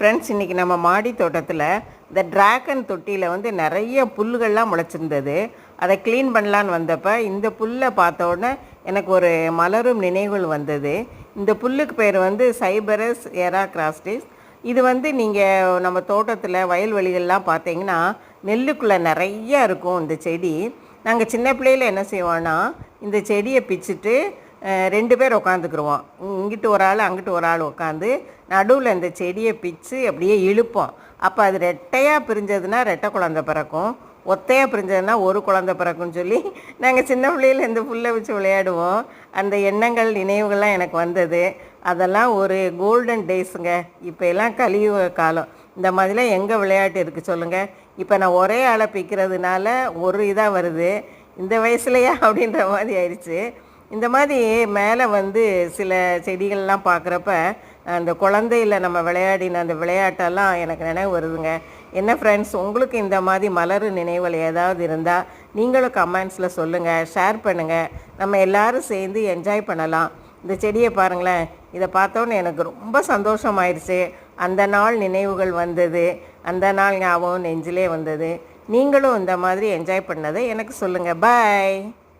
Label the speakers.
Speaker 1: Friends இன்றைக்கி நம்ம மாடி தோட்டத்தில் இந்த ட்ராகன் தொட்டியில் வந்து நிறைய புல்லுகள்லாம் முளைச்சிருந்தது. அதை க்ளீன் பண்ணலான்னு வந்தப்போ இந்த புல்லை பார்த்த உடனே எனக்கு ஒரு மலரும் நினைவுகள் வந்தது. இந்த புல்லுக்கு பேர் வந்து சைபரஸ் எரா கிராஸ்டிஸ் இது வந்து நீங்கள் நம்ம தோட்டத்தில் வயல்வெளிகள்லாம் பார்த்தீங்கன்னா நெல்லுக்குள்ளே நிறைய இருக்கும் இந்த செடி. நாங்கள் சின்ன பிள்ளையில் என்ன செய்வோன்னா இந்த செடியை பிச்சுட்டு ரெண்டு பேர் உட்காந்துக்குருவோம் இங்கிட்டு ஒரு ஆள் அங்கிட்டு ஒரு ஆள் உட்காந்து நடுவில் இந்த செடியை பிச்சு அப்படியே இழுப்போம். அப்போ அது ரெட்டையாக பிரிஞ்சதுன்னா ரெட்டை குழந்தை பிறக்கும். ஒத்தையாக பிரிஞ்சதுன்னா ஒரு குழந்தை பிறக்கும்னு சொல்லி நாங்கள் சின்ன பிள்ளையில இந்த புல்லை வச்சு விளையாடுவோம். அந்த எண்ணங்கள் நினைவுகள்லாம் எனக்கு வந்தது. அதெல்லாம் ஒரு கோல்டன் டேஸுங்க இப்போ எல்லாம் கலியுக காலம். இந்த மாதிரிலாம் எங்கே விளையாட்டு இருக்குது சொல்லுங்கள் இப்போ நான் ஒரே ஆளை பிக்கிறதுனால ஒரு இதாக வருது. இந்த வயசுலையா அப்படின்ற மாதிரி ஆயிடுச்சு. இந்த மாதிரி மேலே வந்து சில செடிகள்லாம் பார்க்குறப்ப அந்த குழந்தையில் நம்ம விளையாடின அந்த விளையாட்டெல்லாம் எனக்கு நினைவு வருதுங்க. என்ன ஃப்ரெண்ட்ஸ் உங்களுக்கு இந்த மாதிரி மலர் நினைவுகள் ஏதாவது இருந்தால் நீங்களும் கமெண்ட்ஸில் சொல்லுங்கள் ஷேர் பண்ணுங்கள் நம்ம எல்லாரும் சேர்ந்து என்ஜாய் பண்ணலாம். இந்த செடியை பாருங்களேன் இதை பார்த்தோன்னே எனக்கு ரொம்ப சந்தோஷமாயிருச்சு. அந்த நாள் நினைவுகள் வந்தது. அந்த நாள் ஞாபகம் நெஞ்சிலே வந்தது. நீங்களும் இந்த மாதிரி என்ஜாய் பண்ணதை எனக்கு சொல்லுங்கள் பாய்